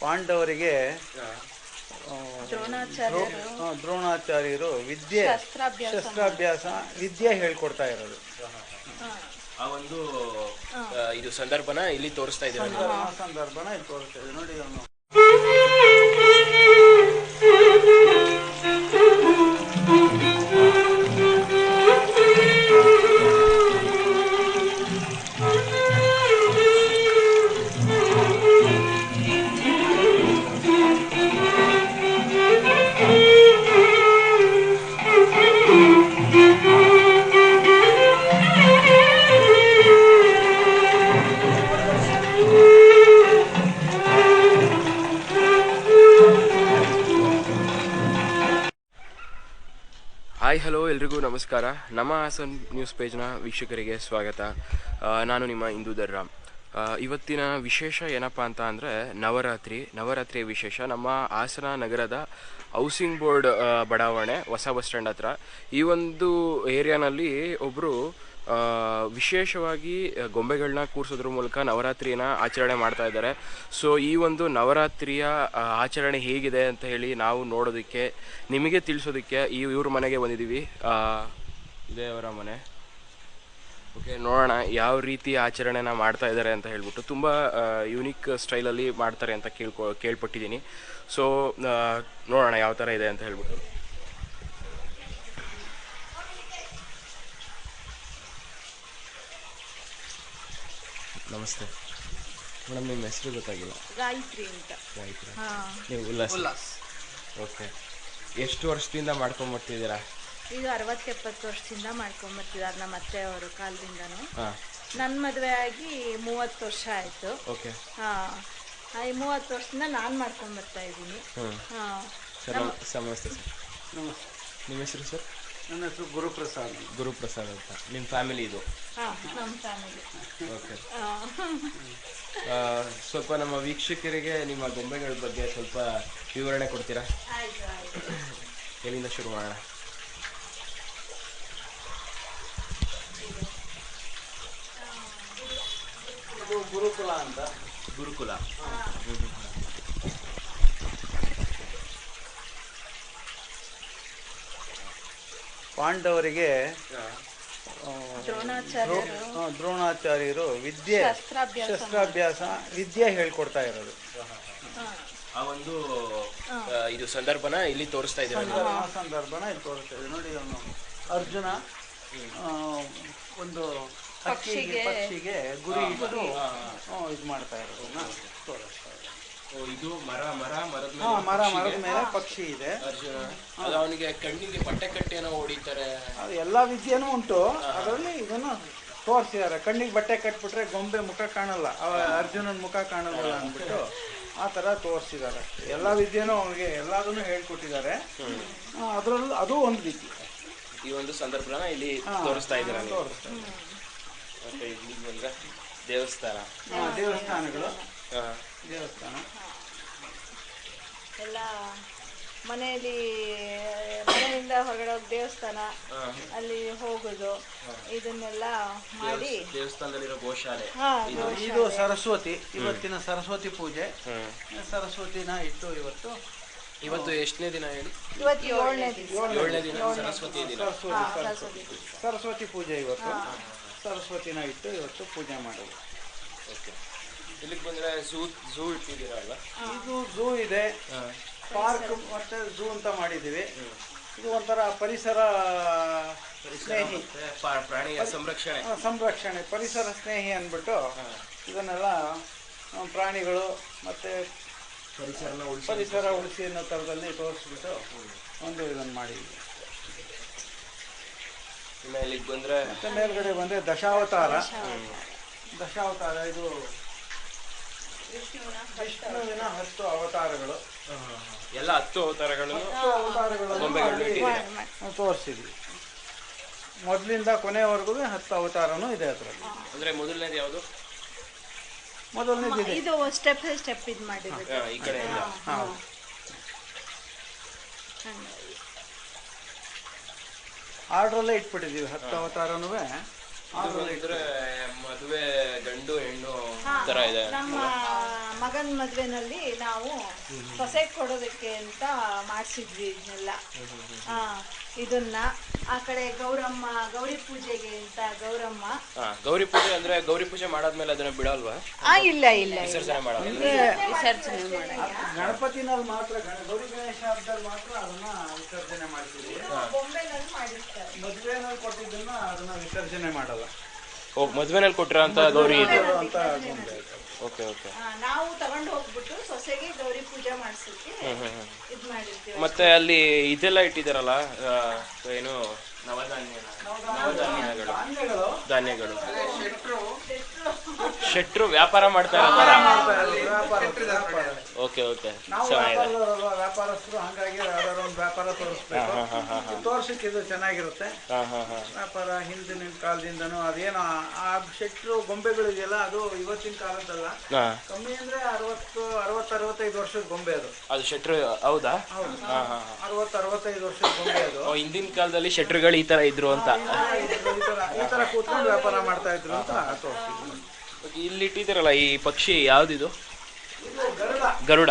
ಪಾಂಡವರಿಗೆ ದ್ರೋಣಾಚಾರ್ಯರು ವಿದ್ಯೆ ಶಸ್ತ್ರಾಭ್ಯಾಸ ವಿದ್ಯೆ ಹೇಳ್ಕೊಡ್ತಾ ಇರೋದು. ಆ ಒಂದು ಇದು ಸಂದರ್ಭನ ಇಲ್ಲಿ ತೋರಿಸ್ತಾ ಇದ್ದೀರಾ ಆ ಸಂದರ್ಭನ ಇಲ್ಲಿ ತೋರಿಸ್ತಾ ನೋಡಿ ನೋಡಿ ನಮಸ್ಕಾರ. ನಮ್ಮ ಹಾಸನ್ ನ್ಯೂಸ್ ಪೇಜ್ನ ವೀಕ್ಷಕರಿಗೆ ಸ್ವಾಗತ. ನಾನು ನಿಮ್ಮ ಇಂದೂಧರ್ ರಾಮ್ ಇವತ್ತಿನ ವಿಶೇಷ ಏನಪ್ಪ ಅಂತ ಅಂದರೆ ನವರಾತ್ರಿ. ನವರಾತ್ರಿಯ ವಿಶೇಷ ನಮ್ಮ ಹಾಸನ ನಗರದ ಹೌಸಿಂಗ್ ಬೋರ್ಡ್ ಬಡಾವಣೆ ಹೊಸ ಬಸ್ ಸ್ಟ್ಯಾಂಡ್ ಹತ್ರ. ಈ ಒಂದು ಏರಿಯಾನಲ್ಲಿ ಒಬ್ಬರು ವಿಶೇಷವಾಗಿ ಗೊಂಬೆಗಳನ್ನ ಕೂರಿಸೋದ್ರ ಮೂಲಕ ನವರಾತ್ರಿನ ಆಚರಣೆ ಮಾಡ್ತಾ ಇದ್ದಾರೆ. ಸೊ ಈ ಒಂದು ನವರಾತ್ರಿಯ ಆಚರಣೆ ಹೇಗಿದೆ ಅಂತ ಹೇಳಿ ನಾವು ನೋಡೋದಕ್ಕೆ, ನಿಮಗೆ ತಿಳಿಸೋದಕ್ಕೆ ಈ ಇವ್ರ ಮನೆಗೆ ಬಂದಿದ್ದೀವಿ. ಇದೇ ಅವರ ಮನೆ. ಓಕೆ ನೋಡೋಣ ಯಾವ ರೀತಿ ಆಚರಣೆನ ಮಾಡ್ತಾ ಇದ್ದಾರೆ ಅಂತ ಹೇಳ್ಬಿಟ್ಟು. ತುಂಬ ಯುನಿಕ್ ಸ್ಟೈಲಲ್ಲಿ ಮಾಡ್ತಾರೆ ಅಂತ ಕೇಳ್ಕೊ, ಕೇಳ್ಪಟ್ಟಿದ್ದೀನಿ. ಸೊ ನೋಡೋಣ ಯಾವ ಥರ ಇದೆ ಅಂತ ಹೇಳ್ಬಿಟ್ಟು. ನಮಸ್ತೆ. ಮೇಡಮ್ ನಿಮ್ಮ ಹೆಸರು ಗೊತ್ತಾಗಿಲ್ಲ? ಗಾಯತ್ರಿ ಅಂತ. ಗಾಯತ್ರಿ. ಹಾ. ನೀವು ಉಲ್ಲಾಸ್. ಓಕೆ. ಎಷ್ಟು ವರ್ಷದಿಂದ ಮಾಡ್ಕೊಂಬರ್ತಿದ್ದೀರಾ? ಈಗ ಅರವತ್ತು ಎಪ್ಪತ್ತು ವರ್ಷದಿಂದ ಮಾಡ್ಕೊಂಬರ್ತಿದ್ದಾರೆ ನಮ್ಮ ಅತ್ತೆ ಅವರು ಕಾಲದಿಂದನೂ. ಹಾಂ. ನನ್ನ ಮದುವೆ ಆಗಿ ಮೂವತ್ತು ವರ್ಷ ಆಯಿತು. ಓಕೆ. ಹಾಂ. ಈ ಮೂವತ್ತು ವರ್ಷದಿಂದ ನಾನು ಮಾಡ್ಕೊಂಬರ್ತಾ ಇದ್ದೀನಿ. ಹ್ಞೂ ಹಾಂ. ಸರ್ ನಮಸ್ತೆ ಸರ್. ನಮಸ್ತೆ. ನಿಮ್ಮ ಹೆಸರು ಸರ್? ನನ್ನ ಹೆಸರು ಗುರುಪ್ರಸಾದ್. ಗುರುಪ್ರಸಾದ್ ಅಂತ. ನಿಮ್ಮ ಫ್ಯಾಮಿಲಿ ಇದು? ಹಾಂ ನಮ್ಮ ಫ್ಯಾಮಿಲಿ ಓಕೆ ಸ್ವಲ್ಪ ನಮ್ಮ ವೀಕ್ಷಕರಿಗೆ ನಿಮ್ಮ ಗೊಂಬೆಗಳ ಬಗ್ಗೆ ಸ್ವಲ್ಪ ವಿವರಣೆ ಕೊಡ್ತೀರಾ? ಎಲ್ಲಿಂದ ಶುರು ಮಾಡೋಣ? ಇದು ಗುರುಕುಲ ಅಂತ. ಗುರುಕುಲ. ಪಾಂಡವರಿಗೆ ದ್ರೋಣಾಚಾರ್ಯರು. ವಿದ್ಯೆ ಶಸ್ತ್ರಾಭ್ಯಾಸ ವಿದ್ಯೆ ಹೇಳ್ಕೊಡ್ತಾ ಇರೋದು. ಆ ಒಂದು ಇದು ಸಂದರ್ಭನ ಇಲ್ಲಿ ತೋರಿಸ್ತಾ ಇದ್ದೀವಿ ಆ ಸಂದರ್ಭನ ಇಲ್ಲಿ ತೋರಿಸ್ತಾ ಇದೆ ನೋಡಿ ಅವನು ಅರ್ಜುನ ಒಂದು ಪಕ್ಷಿಗೆ. ಪಕ್ಷಿಗೆ ಗುರಿ ಇಟ್ಟು ಇದು ಮಾಡ್ತಾ ಇರೋದನ್ನ ತೋರಿಸ್ತಾ ಇದೆ ಓ, ಇದು ಮರ ಮರ ಮರದ ಹಾ ಮೇಲೆ ಮರ ಮರದ ಮೇಲೆ ಪಕ್ಷಿ ಇದೆ. ಅದು ಅವನಿಗೆ ಕಣ್ಣಿಗೆ ಬಟ್ಟೆ ಕಟ್ಟೆನೋ ಹೊಡಿತಾರೆ. ಅದು ಎಲ್ಲ ವಿದ್ಯೆನೂ ಉಂಟು. ಅದರಲ್ಲಿ ಇದನ್ನು ತೋರಿಸಿದ್ದಾರೆ. ಕಣ್ಣಿಗೆ ಬಟ್ಟೆ ಕಟ್ಬಿಟ್ರೆ ಗೊಂಬೆ ಮುಖ ಕಾಣಲ್ಲ. ಅರ್ಜುನನ ಮುಖ ಕಾಣಲ್ಲ ಅಂದ್ಬಿಟ್ಟು ಆ ತರ ತೋರಿಸಿದ್ದಾರೆ. ಎಲ್ಲ ವಿದ್ಯೆನೂ ಅವನಿಗೆ ಎಲ್ಲದನ್ನು ಹೇಳ್ಕೊಟ್ಟಿದ್ದಾರೆ. ಅದರಲ್ಲೂ ಅದು ಒಂದು ರೀತಿ. ಈ ಒಂದು ಸಂದರ್ಭನ ಇಲ್ಲಿ ತೋರಿಸ್ತಾ ಇದ್ದಾರೆ? ತೋರಿಸ್ತಾ ದೇವಸ್ಥಾನ. ಹಾ, ದೇವಸ್ಥಾನಗಳು. ಆ, ದೇವಸ್ಥಾನ. ಎಲ್ಲ ಮನೆಯಲ್ಲಿ ಮನೆಯಿಂದ ಹೊರಗಡೆ ಹೋಗಿ ದೇವಸ್ಥಾನ ಅಲ್ಲಿ ಹೋಗೋದು ಇದನ್ನೆಲ್ಲ ಮಾಡಿ. ದೇವಸ್ಥಾನದಲ್ಲಿರೋ ಗೋಶಾಲೆ. ಹಾ ಇದು ಸರಸ್ವತಿ ಇವತ್ತಿನ ಸರಸ್ವತಿ ಪೂಜೆ. ಸರಸ್ವತಿನ ಇಟ್ಟು ಇವತ್ತು ಇವತ್ತು ಎಷ್ಟನೇ ದಿನ ಹೇಳಿ? ಇವತ್ತು ಏಳನೇ ದಿವಸ ಏಳನೇ ದಿನ. ಸರಸ್ವತಿ ದಿನ. ಸರಸ್ವತಿ ಹಾ, ಸರಸ್ವತಿ ಸರಸ್ವತಿ ಪೂಜೆ ಇವತ್ತು. ಸರಸ್ವತಿನ ಇಟ್ಟು ಇವತ್ತು ಪೂಜೆ ಮಾಡೋದು. ಓಕೆ. ಇಲ್ಲಿಗೆ ಬಂದ್ರೆ ಝೂ ಝೂ ಇಟ್ಟಿದ್ದೀರಲ್ಲ ಇದು ಝೂ ಇದೆ. ಪಾರ್ಕ್ ಮತ್ತೆ ಝೂ ಅಂತ ಮಾಡಿದ್ದೀವಿ. ಇದು ಒಂಥರ ಪರಿಸರ ಸ್ನೇಹಿ. ಪ್ರಾಣಿ ಪ್ರಾಣಿಯ ಸಂರಕ್ಷಣೆ. ಸಂರಕ್ಷಣೆ ಪರಿಸರ ಸ್ನೇಹಿ ಅಂದ್ಬಿಟ್ಟು ಇದನ್ನೆಲ್ಲ ಪ್ರಾಣಿಗಳು ಮತ್ತೆ ಪರಿಸರನ ಉಳಿಸಿ. ಪರಿಸರ ಉಳಿಸಿ ಅನ್ನೋ ಥರದಲ್ಲಿ ತೋರಿಸ್ಬಿಟ್ಟು ಒಂದು ಇದನ್ನು ಮಾಡಿದ್ವಿ ಇಲ್ಲಿಗೆ ಬಂದ್ರೆ ಮತ್ತೆ ಮೇಲ್ಗಡೆ ಬಂದರೆ ದಶಾವತಾರ. ದಶಾವತಾರ ಇದು ವಿಷ್ಣುವಿನ ಹತ್ತು ಅವತಾರಗಳು. ಎಲ್ಲ ಹತ್ತು ಅವತಾರಗಳನ್ನು ಅವತಾರಗಳನ್ನು ತೋರಿಸಿದ್ವಿ. ಮೊದಲಿಂದ ಕೊನೆಯವರೆಗೂ ಹತ್ತು ಅವತಾರನೂ ಇದೆ ಅದರಲ್ಲಿ. ಅಂದ್ರೆ ಮೊದಲನೇದು ಯಾವುದು? ಮೊದಲನೇದು ಇದು ಸ್ಟೆಪ್ ಸ್ಟೆಪ್ ಇದು ಮಾಡಿರೋದು. ಆ, ಈ ಕಡೆಯಿಂದ ಹಾಂ ಆರ್ಡ್ರಲ್ಲೇ ಇಟ್ಬಿಟ್ಟಿದ್ದೀವಿ ಹತ್ತು ಅವತಾರನೂ ಮದುವೆ ಗಂಡು ಹೆಣ್ಣು ತರ ಇದೆ. ನಮ್ಮ ಮಗನ ಮದುವೆನಲ್ಲಿ ನಾವು ಸೊಸೆ ಕೊಡೋದಕ್ಕೆ ಅಂತ ಮಾಡಿಸಿದ್ವಿ ಇದನ್ನೆಲ್ಲ. ಹಾ ಇದನ್ನ. ಆ ಕಡೆ ಗೌರಮ್ಮ ಗೌರಿ ಪೂಜೆಗೆ ಅಂತ ಗೌರಮ್ಮ. ಗೌರಿ ಪೂಜೆ ಅಂದ್ರೆ ಗೌರಿ ಪೂಜೆ ಮಾಡಾದ್ಮೇಲೆ ಅದನ್ನ ಬಿಡಲ್ವಾ? ಆ ಇಲ್ಲ ಇಲ್ಲ ವಿಸರ್ಜನೆ ಮಾಡಲ್ಲ. ವಿಸರ್ಜನೆ ಮಾಡಲ್ಲ. ಗಣಪತಿನಲ್ಲಿ ಮಾತ್ರ ಗೌರಿ ಗಣೇಶ ಹಬ್ಬದಲ್ಲಿ ಮಾತ್ರ ಅದನ್ನ ವಿಸರ್ಜನೆ ಮಾಡ್ತೀವಿ. ಬೊಂಬೆನಲ್ಲಿ ಮಾಡಿರ್ತಾರೆ. ಮದುವೆನಲ್ಲಿ ಕೊಟ್ಟಿದ್ದನ್ನ ಅದನ್ನ ವಿಸರ್ಜನೆ ಮಾಡಲ್ಲ. ಓ ಮದ್ವೆನಲ್ಲಿ ಕೊಟ್ಟಿರೋ ಅಂತ ಗೌರಿ ಇದು ಅಂತ ಓಕೆ ಓಕೆ. ಆ, ನಾವು ತಗೊಂಡು ಹೋಗ್ಬಿಟ್ಟು ಸೊಸೆಗೆ ಗೌರಿ ಪೂಜೆ ಮಾಡಿಸೋಕೆ ಇದ್ ಮಾಡಿರ್ತೀವಿ. ಮತ್ತೆ ಅಲ್ಲಿ ಇದೆಲ್ಲ ಇಟ್ಟಿದಾರಲ್ಲ ಏನು ನವಧಾನ್ಯ ನವಧಾನ್ಯಗಳು. ಧಾನ್ಯಗಳು. ಧಾನ್ಯಗಳು. ಶೆಟ್ರು ವ್ಯಾಪಾರ ಮಾಡ್ತಾ. Okay okay. ವ್ಯಾಪಾರಸ್ಥರು ಹಂಗಾಗಿ ಯಾವ್ದಾದ್ರು ಒಂದು ವ್ಯಾಪಾರ ತೋರಿಸ್ಬೇಕು. ತೋರ್ಸಕ್ಕೆ ಇದು ಚೆನ್ನಾಗಿರುತ್ತೆ. ವ್ಯಾಪಾರ ಹಿಂದಿನ ಕಾಲದಿಂದನೂ ಅದೇನೋ ಆ- ಶೆಟ್ರು ಗೊಂಬೆಗಳಿದೆಯಲ್ಲ ಅದು ಇವತ್ತಿನ ಕಾಲದಲ್ಲ ಕಮ್ಮಿ ಅಂದ್ರೆ ಅರವತ್ತು ಅರವತ್ತು ಅರವತ್ತೈದು ವರ್ಷದ ಗೊಂಬೆ ಅದು. ಅದು ಶೆಟ್ರು ಹೌದಾ? ಅರವತ್ತು ಅರವತ್ತೈದು ವರ್ಷದ ಗೊಂಬೆ ಅದು. ಹಿಂದಿನ ಕಾಲದಲ್ಲಿ ಶೆಟ್ರುಗಳು ಈ ತರ ಇದ್ರು ಅಂತ. ಈ ತರ ಈ ತರ ಕೂತ್ಕೊಂಡು ವ್ಯಾಪಾರ ಮಾಡ್ತಾ ಇದ್ರು ಅಂತ ತೋರಿಸ್ತಿದ್ರು ಇಲ್ಲಿ ಇಟ್ಟಿದ್ದೀರಲ್ಲ ಈ ಪಕ್ಷಿ ಯಾವ್ದಿದು? ಇದು ಗರುಡ.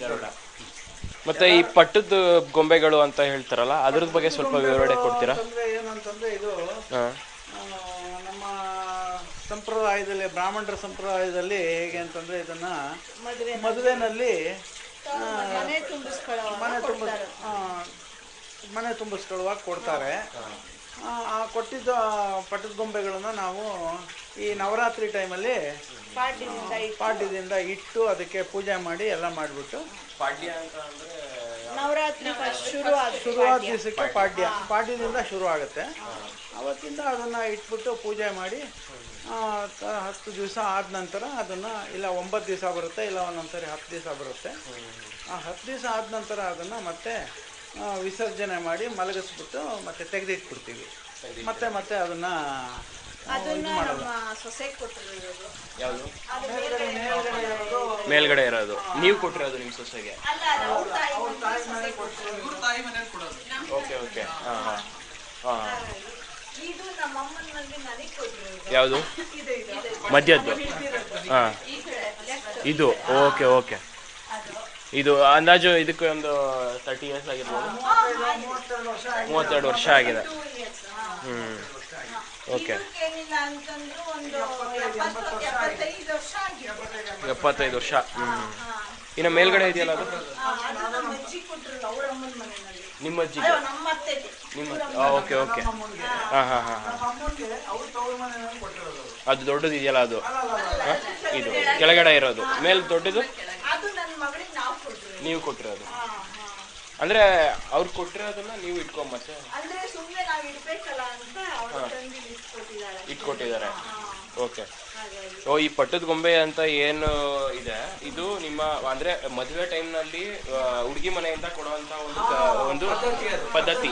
ಗರುಡ. ಮತ್ತೆ ಈ ಪಟ್ಟದ ಗೊಂಬೆಗಳು ಅಂತ ಹೇಳ್ತಾರಲ್ಲ ಅದ್ರದ ಬಗ್ಗೆ ಸ್ವಲ್ಪ ವಿವರಣೆ ಕೊಡ್ತೀರಾ? ಏನಂತಂದ್ರೆ ಇದು ನಮ್ಮ ಸಂಪ್ರದಾಯದಲ್ಲಿ ಬ್ರಾಹ್ಮಣರ ಸಂಪ್ರದಾಯದಲ್ಲಿ ಹೇಗೆ ಅಂತಂದ್ರೆ ಇದನ್ನ ಮದುವೆ ಮದುವೆನಲ್ಲಿ ಮನೆ ತುಂಬಿಸ್ಕೊಳ್ಳೋ ಮನೆ ತುಂಬ ಆ, ಮನೆ ತುಂಬಿಸ್ಕೊಳ್ಳುವಾಗ ಕೊಡ್ತಾರೆ. ಆ, ಕೊಟ್ಟಿದ್ದ ಪಟ್ಟದ ಗೊಂಬೆಗಳನ್ನು ನಾವು ಈ ನವರಾತ್ರಿ ಟೈಮಲ್ಲಿ ಪಾಡ್ಯದಿಂದ ಪಾಡ್ಯದಿಂದ ಇಟ್ಟು ಅದಕ್ಕೆ ಪೂಜೆ ಮಾಡಿ ಎಲ್ಲ ಮಾಡಿಬಿಟ್ಟು ಪಾಡ್ಯ ಅಂತ ಅಂದ್ರೆ ನವರಾತ್ರಿ ಫಸ್ಟ್ ಶುರು ಆದ ಶುರುವಾದ ದಿವಸಕ್ಕೆ ಪಾಡ್ಯ. ಪಾಡ್ಯದಿಂದ ಶುರು ಆಗುತ್ತೆ. ಅವತ್ತಿಂದ ಅದನ್ನು ಇಟ್ಬಿಟ್ಟು ಪೂಜೆ ಮಾಡಿ ಹತ್ತು ದಿವಸ ಆದ ನಂತರ ಅದನ್ನು ಇಲ್ಲ ಒಂಬತ್ತು ದಿವಸ ಬರುತ್ತೆ ಇಲ್ಲ ಒಂದೊಂದ್ಸರಿ ಹತ್ತು ದಿವಸ ಬರುತ್ತೆ. ಆ ಹತ್ತು ದಿವಸ ಆದ ನಂತರ ಅದನ್ನು ಮತ್ತೆ ವಿಸರ್ಜನೆ ಮಾಡಿ ಮಲಗಿಸ್ಬಿಟ್ಟು ಮತ್ತೆ ತೆಗೆದಿಟ್ಬಿಡ್ತೀವಿ. ಮತ್ತೆ ಮತ್ತೆ ಅದನ್ನು ಅದನ್ನ ನಮ್ಮ ಸೊಸೆ ಕೊಟ್ಟಿರೋದು ಯಾವುದು? ಅದು ಮೇಲ್ಗಡೆ ಇರೋದು. ಮೇಲ್ಗಡೆ ಇರೋದು. ನೀವು ಕೊಟ್ಟಿರೋದು ನಿಮ್ ಸೊಸೆಗೆ? ಅಲ್ಲ ಅದು ಅವ್ರ ತಾಯಿ ಮನೆ ಸೊಸೆ ಕೊಟ್ಟಿರೋದು. Okay okay. ಹಾ ಹಾ. ಹಾ ಇದು ನಮ್ಮ ಅಮ್ಮನಲ್ಲಿ ನನಗೆ ಕೊಟ್ಟಿರೋದು. ಯಾವುದು? ಮದ್ಯದ್ದು ಇದು. ಮಧ್ಯದ್ದು. ಹಾ. ಈ ಕಡೆ left. ಇದು. Okay okay. ಇದು ಅಂದಾಜು ಇದಕ್ಕೆ ಒಂದು ತರ್ಟಿ ಇಯರ್ಸ್ ಆಗಿರ್ಬೋದು. ಮೂವತ್ತೆರಡು ವರ್ಷ ಆಗಿದೆ. ಮೂವತ್ತೆರಡು ವರ್ಷ ಆಗಿದೆ Two years, ಹಾ. ಹ್ಮ್. ಓಕೆ ಎಪ್ಪತ್ತೈದು ವರ್ಷ. ಹ್ಮ್. ಇನ್ನು ಮೇಲ್ಗಡೆ ಇದೆಯಲ್ಲ ಅದು? ನಿಮ್ಮ ನಮ್ಮ ಅಜ್ಜಿ ನಿಮ್ಮ ಓಕೆ ಓಕೆ ಹಾ ಹಾ ಹಾ ಅದು. ದೊಡ್ಡದು ಇದೆಯಲ್ಲ ಅದು? ಇದು. ಕೆಳಗಡೆ ಇರೋದು. ಮೇಲ್ ದೊಡ್ಡದು ಅದು ನನ್ನ ಮಗಳಿಗೆ ನಾವು ಕೊಟ್ಟಿರೋದು ನೀವು ಕೊಟ್ಟಿರೋದು. ಅಂದ್ರೆ ಅವ್ರು ಕೊಟ್ಟಿರೋದನ್ನ ನೀವು ಇಟ್ಕೊಂಡ್ ಮತ್ತೆ ಅಂದ್ರೆ ಸುಮ್ಮನೆ ನಾವು ಇಡ್ಬೇಕಲ್ಲ ಅಂತ ಅವ್ರ ತಂಗಿ ಇಟ್ಕೊಟ್ಟಿದ್ದಾಳೆ ಇಟ್ಕೊಟ್ಟಿದ್ದಾರೆ. ಓಕೆ. ಹಾಗಾಗಿ. ಓ ಈ ಪಟ್ಟದ ಗೊಂಬೆ ಅಂತ ಏನು ಇದೆ? ಇದು ನಿಮ್ಮ ಅಂದ್ರೆ ಮದುವೆ ಟೈಮ್ನಲ್ಲಿ ಹುಡುಗಿ ಮನೆಯಿಂದ ಕೊಡುವಂತ ಒಂದು ಒಂದು ಪದ್ಧತಿ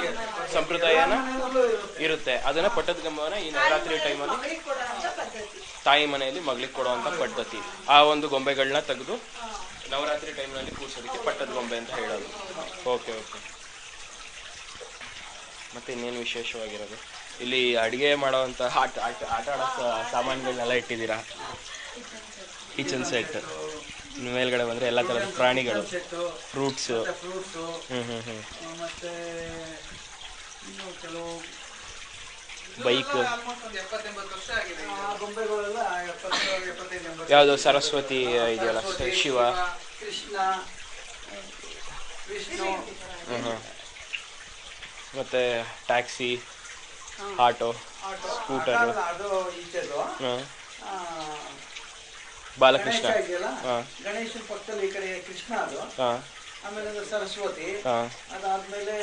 ಸಂಪ್ರದಾಯನ ಇರುತ್ತೆ. ಅದನ್ನ ಪಟ್ಟದ ಗೊಂಬೆನ ಈ ನವರಾತ್ರಿ ಟೈಮಲ್ಲಿ ತಾಯಿ ಮನೆಯಲ್ಲಿ ಮಗಳಿಗೆ ಕೊಡುವಂತ ಪದ್ಧತಿ. ಆ ಒಂದು ಗೊಂಬೆಗಳನ್ನ ತೆಗೆದು ನವರಾತ್ರಿ ಟೈಮ್ನಲ್ಲಿ ಕೂರ್ಸೋದಕ್ಕೆ ಪಟ್ಟದ ಗೊಂಬೆ ಅಂತ ಹೇಳೋದು. Okay okay. ಮತ್ತೆ ಇನ್ನೇನು ವಿಶೇಷವಾಗಿರೋದು? ಇಲ್ಲಿ ಅಡಿಗೆ ಮಾಡೋವಂಥ ಆಟ ಆಟ ಆಟ ಆಡೋ ಸಾಮಾನುಗಳನ್ನೆಲ್ಲ ಇಟ್ಟಿದ್ದೀರಾ? ಕಿಚನ್ ಸೆಟ್ ಮೇಲ್ಗಡೆ ಬಂದರೆ ಎಲ್ಲ ಥರದ ಪ್ರಾಣಿಗಳು. ಫ್ರೂಟ್ಸ್ ಹ್ಞೂ ಹ್ಞೂ ಹ್ಞೂ ಬೈಕ್ ಯಾವುದು ಸರಸ್ವತಿ ಇದೆಯಲ್ಲ? ಶಿವ. ಕೃಷ್ಣ ವಿಷ್ಣು ಮತ್ತು ಟ್ಯಾಕ್ಸಿ ಆಟೋ ಸ್ಕೂಟರ್. ಅದು ಈಚೆದು ಬಾಲಕೃಷ್ಣ. ಗಣೇಶನ ಪಕ್ಕದಲ್ಲಿ ಈ ಕಡೆ ಕೃಷ್ಣ ಅದು. ಆಮೇಲೆ ಸರಸ್ವತಿ. ಅದಾದ್ಮೇಲೆ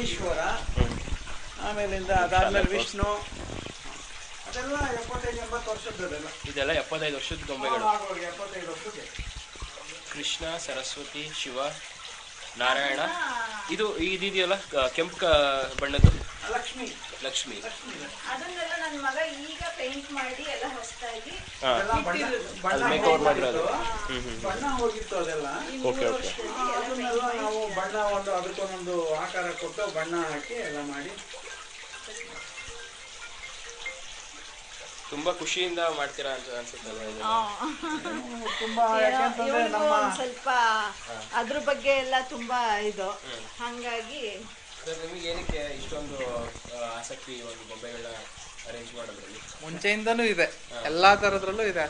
ಈಶ್ವರ. ಆಮೇಲೆ ಆಮೇಲಿಂದ ಅದಾದ್ಮೇಲೆ ವಿಷ್ಣು. ಅದೆಲ್ಲ ಎಪ್ಪತ್ತೈದು ಎಂಬತ್ತು ವರ್ಷದ್ದೆಲ್ಲ ಇದೆಲ್ಲ ಎಪ್ಪತ್ತೈದು ವರ್ಷದ ಗೊಂಬೆಗಳು. ಎಪ್ಪತ್ತೈದು ವರ್ಷದ್ದು. ಕೃಷ್ಣ ಸರಸ್ವತಿ ಶಿವ ನಾರಾಯಣ. ಇದು ಇದೆಯಲ್ಲ ಕೆಂಪು ಬಣ್ಣದ್ದು? ಲಕ್ಷ್ಮಿ. ಲಕ್ಷ್ಮಿ. ಅದನ್ನೆಲ್ಲ ನನ್ನ ಮಗ ಈಗ ಪೇಂಟ್ ಮಾಡಿ ಎಲ್ಲ ಹೊಸದಾಗಿ ಅದು ಮೇಕ್ ಓವರ್ ಮಾಡಿರೋದು. ಬಣ್ಣ ಹೋಗಿತ್ತು ಅದೆಲ್ಲ. Okay okay. ಅದನ್ನೆಲ್ಲ ನಾವು ಬಣ್ಣ ಒಂದು ಅದಕ್ಕೊಂದೊಂದು ಆಕಾರ ಕೊಟ್ಟು ಬಣ್ಣ ಹಾಕಿ ಎಲ್ಲ ಮಾಡಿ ತುಂಬಾ ಖುಷಿಯಿಂದ ಮಾಡ್ತೀರಾ ಅಂತ ಅನ್ಸುತ್ತಲ್ಲ ಇದು ತುಂಬಾ ಯಾಕೆಂತಂದ್ರೆ ನಮ್ಮ ಒಂದ್ ಸ್ವಲ್ಪ ಅದ್ರ ಬಗ್ಗೆ ಎಲ್ಲ ತುಂಬಾ ಇದು. ಹಂಗಾಗಿ ಸರ್ ನಿಮಗೆ ಏನಕ್ಕೆ ಇಷ್ಟೊಂದು ಆ, ಆಸಕ್ತಿ ಈ ಒಂದು ಗೊಂಬೆಗಳನ್ನ ಅರೇಂಜ್ ಮಾಡೋದ್ರಲ್ಲಿ? ಮುಂಚೆಯಿಂದನೂ ಇದೆ. ಎಲ್ಲಾ ತರದ್ರಲ್ಲೂ ಇದೆ.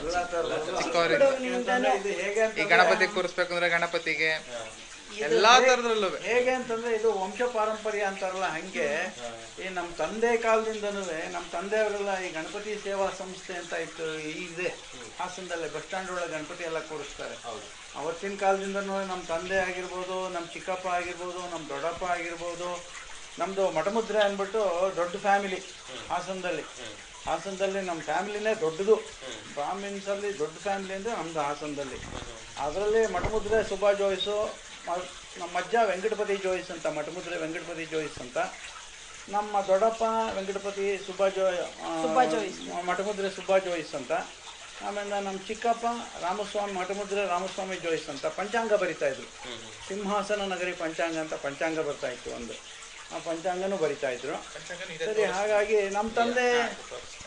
ಎಲ್ಲಾ ತರದಲ್ಲೂ ಚಿಕ್ಕವರಿಂದ ಯಾಕೆಂತಂದ್ರೆ ಇದು. ಹೇಗೆ ಈ ಅಂತಂದ್ರೆ ಗಣಪತಿ ಕೂರಿಸ್ಬೇಕಂದ್ರೆ ಗಣಪತಿಗೆ. ಎಲ್ಲಾ ತರದ್ರಲ್ಲೂ ಹೇಗೆ ಅಂತಂದ್ರೆ ಇದು ವಂಶ ಪಾರಂಪರ್ಯ ಅಂತಾರಲ್ಲ ಹಂಗೆ. ಈ ನಮ್ಮ ತಂದೆ ಕಾಲದಿಂದನೂ ನಮ್ಮ ತಂದೆಯವರೆಲ್ಲ ಈ ಗಣಪತಿ ಸೇವಾ ಸಂಸ್ಥೆ ಅಂತ ಇತ್ತು ಇದೆ. ಹಾಸನದಲ್ಲೇ ಬಸ್ ಸ್ಟ್ಯಾಂಡ್ ಒಳಗೆ ಗಣಪತಿ ಎಲ್ಲ ಕೂರಿಸ್ತಾರೆ. ಅವತ್ತಿನ ಕಾಲದಿಂದನೂ ನಮ್ಮ ತಂದೆ ಆಗಿರ್ಬೋದು ನಮ್ಮ ಚಿಕ್ಕಪ್ಪ ಆಗಿರ್ಬೋದು ನಮ್ಮ ದೊಡ್ಡಪ್ಪ ಆಗಿರ್ಬೋದು ನಮ್ಮದು ಮಠಮುದ್ರೆ ಅಂದ್ಬಿಟ್ಟು ದೊಡ್ಡ ಫ್ಯಾಮಿಲಿ ಹಾಸನದಲ್ಲಿ. ಹಾಸನದಲ್ಲಿ ನಮ್ಮ ಫ್ಯಾಮಿಲಿನೇ ದೊಡ್ಡದು. ಬ್ರಾಹ್ಮಿನ್ಸಲ್ಲಿ ದೊಡ್ಡ ಫ್ಯಾಮಿಲಿ ಅಂದರೆ ನಮ್ಮದು ಹಾಸನದಲ್ಲಿ. ಅದರಲ್ಲಿ ಮಠಮುದ್ರೆ ಸುಭಾ ಜೋಯ್ಸು ಮ- ನಮ್ಮ ಅಜ್ಜ ವೆಂಕಟಪತಿ ಜೋಯಿಸ್ ಅಂತ ಮಠಮುದ್ರೆ ವೆಂಕಟಪತಿ ಜೋಯಿಸ್ ಅಂತ. ನಮ್ಮ ದೊಡ್ಡಪ್ಪ ವೆಂಕಟಪತಿ ಸುಬ್ಬಾ ಜೋ ಆ, ಸುಬ್ಬಾ ಜೋಯ್ಸ್. ಮಠಮುದ್ರೆ ಸುಬ್ಬಾ ಜೋಯಿಸ್ ಅಂತ. ಆಮೇಲೆ ನಮ್ಮ ಚಿಕ್ಕಪ್ಪ ರಾಮಸ್ವಾಮಿ ಮಠಮುದ್ರೆ ರಾಮಸ್ವಾಮಿ ಜೋಯಿಸ್ ಅಂತ ಪಂಚಾಂಗ ಬರಿತಾ ಇದ್ರು. ಸಿಂಹಾಸನ ನಗರಿ ಪಂಚಾಂಗ ಅಂತ ಪಂಚಾಂಗ ಬರ್ತಾ ಇತ್ತು ಒಂದು. ಆ ಪಂಚಾಂಗನೂ ಬರಿತಾ ಇದ್ರು. ಸರಿ ಹಾಗಾಗಿ ನಮ್ಮ ತಂದೆ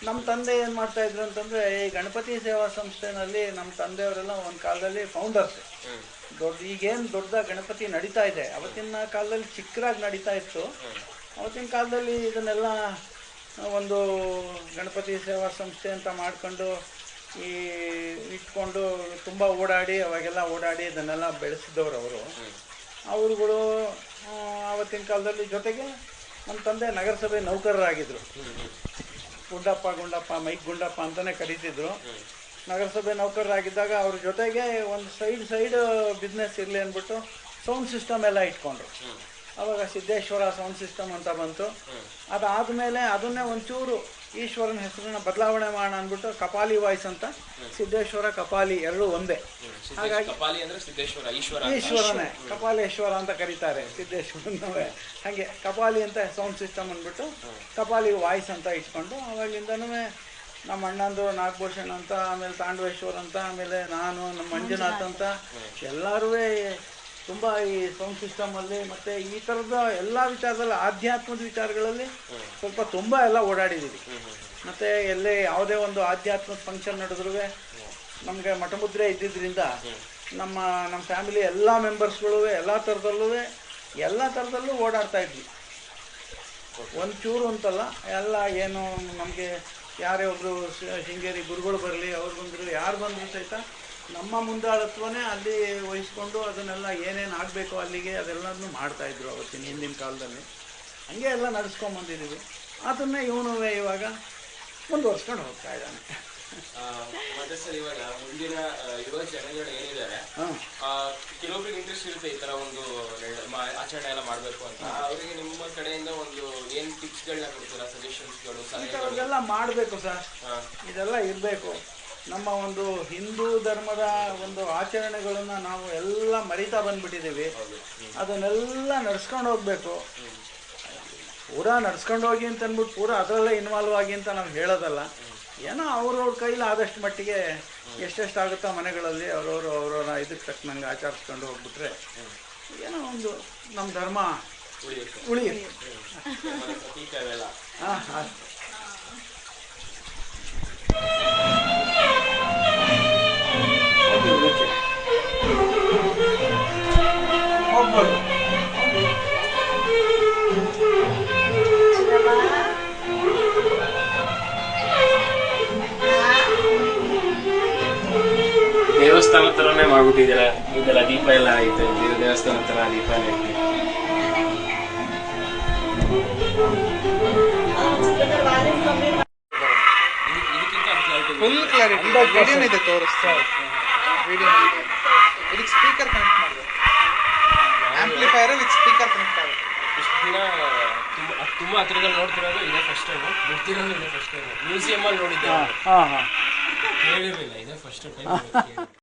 ನಮ್ಮ ತಂದೆ ಏನು ಮಾಡ್ತಾ ಇದ್ರು ಅಂತಂದ್ರೆ ಈ ಗಣಪತಿ ಸೇವಾ ಸಂಸ್ಥೆನಲ್ಲಿ ನಮ್ಮ ತಂದೆಯವರೆಲ್ಲ ಒಂದು ಕಾಲದಲ್ಲಿ ಫೌಂಡರ್ಸ್ ದೊಡ್ಡ ಈಗೇನು ದೊಡ್ಡ ಗಣಪತಿ ನಡೀತಾ ಇದೆ. ಅವತ್ತಿನ ಕಾಲದಲ್ಲಿ ಚಿಕ್ಕದಾಗಿ ನಡೀತಾ ಇತ್ತು. ಅವತ್ತಿನ ಕಾಲದಲ್ಲಿ ಇದನ್ನೆಲ್ಲ ಒಂದು ಗಣಪತಿ ಸೇವಾ ಸಂಸ್ಥೆ ಅಂತ ಮಾಡಿಕೊಂಡು ಈ ಇಟ್ಕೊಂಡು ತುಂಬ ಓಡಾಡಿ, ಅವಾಗೆಲ್ಲ ಓಡಾಡಿ ಇದನ್ನೆಲ್ಲ ಬೆಳೆಸಿದವರು ಅವರು. ಅವರುಗಳು ಆವತ್ತಿನ ಕಾಲದಲ್ಲಿ ಜೊತೆಗೆ ನಮ್ಮ ತಂದೆ ನಗರಸಭೆ ನೌಕರರಾಗಿದ್ದರು ಗುಂಡಪ್ಪ ಗುಂಡಪ್ಪ, ಮೈಕ್ ಗುಂಡಪ್ಪ ಅಂತಲೇ ಕರೀತಿದ್ರು. ನಗರಸಭೆ ನೌಕರರಾಗಿದ್ದಾಗ ಅವ್ರ ಜೊತೆಗೆ ಒಂದು ಸೈಡ್ ಸೈಡ್ ಬಿಸ್ನೆಸ್ ಇರಲಿ ಅಂದ್ಬಿಟ್ಟು ಸೌಂಡ್ ಸಿಸ್ಟಮ್ ಎಲ್ಲ ಇಟ್ಕೊಂಡ್ರು. ಅವಾಗ ಸಿದ್ದೇಶ್ವರ ಸೌಂಡ್ ಸಿಸ್ಟಮ್ ಅಂತ ಬಂತು. ಅದಾದಮೇಲೆ ಅದನ್ನೇ ಒಂಚೂರು ಈಶ್ವರನ ಹೆಸರನ್ನ ಬದಲಾವಣೆ ಮಾಡೋಣ ಅಂದ್ಬಿಟ್ಟು ಕಪಾಲಿ ವಾಯ್ಸ್ ಅಂತ ಸಿದ್ದೇಶ್ವರ ಕಪಾಲಿ ಎರಡೂ ಒಂದೇ. ಹಾಗಾಗಿ ಕಪಾಲಿ ಅಂದ್ರೆ ಸಿದ್ದೇಶ್ವರ ಈಶ್ವರ ಈಶ್ವರನೇ ಕಪಾಲೇಶ್ವರ ಅಂತ ಕರೀತಾರೆ ಸಿದ್ದೇಶ್ವರನವೇ. ಹಾಗೆ ಕಪಾಲಿ ಅಂತ ಸೌಂಡ್ ಸಿಸ್ಟಮ್ ಅಂದ್ಬಿಟ್ಟು ಕಪಾಲಿ ವಾಯ್ಸ್ ಅಂತ ಇಟ್ಕೊಂಡು ಅವಾಗಿಂದನೂ ನಮ್ಮ ಅಣ್ಣಂದು ನಾಗಭೂಷಣ್ ಅಂತ ಆಮೇಲೆ ತಾಂಡವೇಶ್ವರ್ ಅಂತ ಆಮೇಲೆ ನಾನು ನಮ್ಮ ಮಂಜುನಾಥ್ ಅಂತ ಎಲ್ಲರೂ ತುಂಬ ಈ ಸೌಂಡ್ ಸಿಸ್ಟಮಲ್ಲಿ ಮತ್ತು ಈ ಥರದ ಎಲ್ಲ ವಿಚಾರದಲ್ಲಿ ಆಧ್ಯಾತ್ಮದ ವಿಚಾರಗಳಲ್ಲಿ ಸ್ವಲ್ಪ ತುಂಬ ಎಲ್ಲ ಓಡಾಡಿದ್ದೀವಿ ಮತ್ತು ಎಲ್ಲೇ ಯಾವುದೇ ಒಂದು ಆಧ್ಯಾತ್ಮದ ಫಂಕ್ಷನ್ ನಡೆದ್ರೂ ನಮಗೆ ಮಠಮುದ್ರೆ ಇದ್ದಿದ್ದರಿಂದ ನಮ್ಮ ನಮ್ಮ ಫ್ಯಾಮಿಲಿ ಎಲ್ಲ ಮೆಂಬರ್ಸ್ಗಳು ಎಲ್ಲ ಥರದಲ್ಲೂ ಎಲ್ಲ ಥರದಲ್ಲೂ ಓಡಾಡ್ತಾ ಇದ್ವಿ. ಒಂದು ಚೂರು ಅಂತಲ್ಲ ಎಲ್ಲ ಏನು ನಮಗೆ ಯಾರೇ ಒಬ್ಬರು ಶೃಂಗೇರಿ ಗುರುಗಳು ಬರಲಿ, ಅವ್ರು ಬಂದರು, ಯಾರು ಬಂದರೂ ಸಹಿತ ನಮ್ಮ ಮುಂದಾಳತ್ವನೇ ಅಲ್ಲಿ ವಹಿಸ್ಕೊಂಡು ಅದನ್ನೆಲ್ಲ ಏನೇನು ಆಗಬೇಕು ಅಲ್ಲಿಗೆ ಅದೆಲ್ಲನೂ ಮಾಡ್ತಾಯಿದ್ರು ಅವತ್ತಿನ ಹಿಂದಿನ ಕಾಲದಲ್ಲಿ. ಹಂಗೆ ಎಲ್ಲ ನಡೆಸ್ಕೊಂಬಂದಿದ್ದೀವಿ ಅದನ್ನೇ ಇವನು ಇವಾಗ ಮುಂದುವರ್ಸ್ಕೊಂಡು ಹೋಗ್ತಾ ಇದ್ದಾನೆ. ಮತ್ತೆ ಸರ್ ಇವಾಗ ಮುಂದಿನ ಯುವ ಜನಗಳು ಏನಿದ್ದಾರೆ ಕೆಲವೊಬ್ರಿಗೆ ಇಂಟ್ರೆಸ್ಟ್ ಇರುತ್ತೆ ಈ ತರ ಒಂದು ಆಚರಣೆ ಎಲ್ಲ ಮಾಡಬೇಕು ಅಂತ. ಅವರಿಗೆ ನಿಮ್ಮ ಕಡೆಯಿಂದ ಒಂದು ಏನ್ ಟಿಪ್ಸ್ ಗಳನ್ನ ಕೊಡ್ತೀರಾ ಸಜೆಷನ್ಸ್ಗಳು ಥರದ್ದೆಲ್ಲ ಮಾಡಬೇಕು ಸರ್. ಇದೆಲ್ಲ ಇರಬೇಕು. ನಮ್ಮ ಒಂದು ಹಿಂದೂ ಧರ್ಮದ ಒಂದು ಆಚರಣೆಗಳನ್ನು ನಾವು ಎಲ್ಲ ಮರಿತಾ ಬಂದ್ಬಿಟ್ಟಿದ್ದೀವಿ ಅದನ್ನೆಲ್ಲ ನಡ್ಸ್ಕೊಂಡು ಹೋಗ್ಬೇಕು. ಪೂರಾ ನಡ್ಸ್ಕೊಂಡು ಹೋಗಿ ಅಂತ ಅಂದ್ಬಿಟ್ಟು ಪೂರಾ ಅದರಲ್ಲೇ ಇನ್ವಾಲ್ವ್ ಆಗಿ ಅಂತ ನಾವು ಹೇಳೋದಲ್ಲ. ಏನೋ ಅವ್ರವ್ರ ಕೈಲಿ ಆದಷ್ಟು ಮಟ್ಟಿಗೆ ಎಷ್ಟೆಷ್ಟು ಆಗುತ್ತೋ ಮನೆಗಳಲ್ಲಿ ಅವ್ರವ್ರು ಅವ್ರವ್ರ ಇದಕ್ಕೆ ತಕ್ಕನಂಗೆ ಆಚರಿಸ್ಕೊಂಡು ಹೋಗ್ಬಿಟ್ರೆ ಏನೋ ಒಂದು ನಮ್ಮ ಧರ್ಮ ಉಳಿಯುತ್ತೆ. ಹಾಂ ಹಾಂ. ಹೋಗ್ಬೋದು. ದೇವಸ್ಥಾನ ತರನೇ ಮಾಡ್ಬಿಟ್ಟಿದ್ದೀರಾ? ಇದೆಲ್ಲ ದೀಪ ಎಲ್ಲ ಆಯ್ತು. ದೇವ- ದೇವಸ್ಥಾನ ತರ ದೀಪ ಎಲ್ಲ ಐತೆ ಇದೆ. ಫುಲ್ ಕ್ಲಾರಿಟಿ ಇದೆ ತೋರಿಸ್ತಾ ವಿಡಿಯೋ ಇದಕ್ಕೆ speaker connect amplifier with speaker connect ಆಗುತ್ತೆ ಇಷ್ಟು ದಿನ ತುಂಬ ತುಂಬ ಹತ್ರದಲ್ಲಿ ನೋಡ್ತಿರೋದು ಇದೇ ಫಸ್ಟ್ ಟೈಮ್ ಬಿಡ್ತಿರೋದು ಇದೇ ಫಸ್ಟ್ ಟೈಮ್ ಮ್ಯೂಸಿಯಂ ಅಲ್ಲಿ ನೋಡಿದ್ದೆ. ಹಾ ಹಾಂ ಕೇಳಿರಲಿಲ್ಲ ಇದೇ ಫಸ್ಟ್ ಟೈಮ್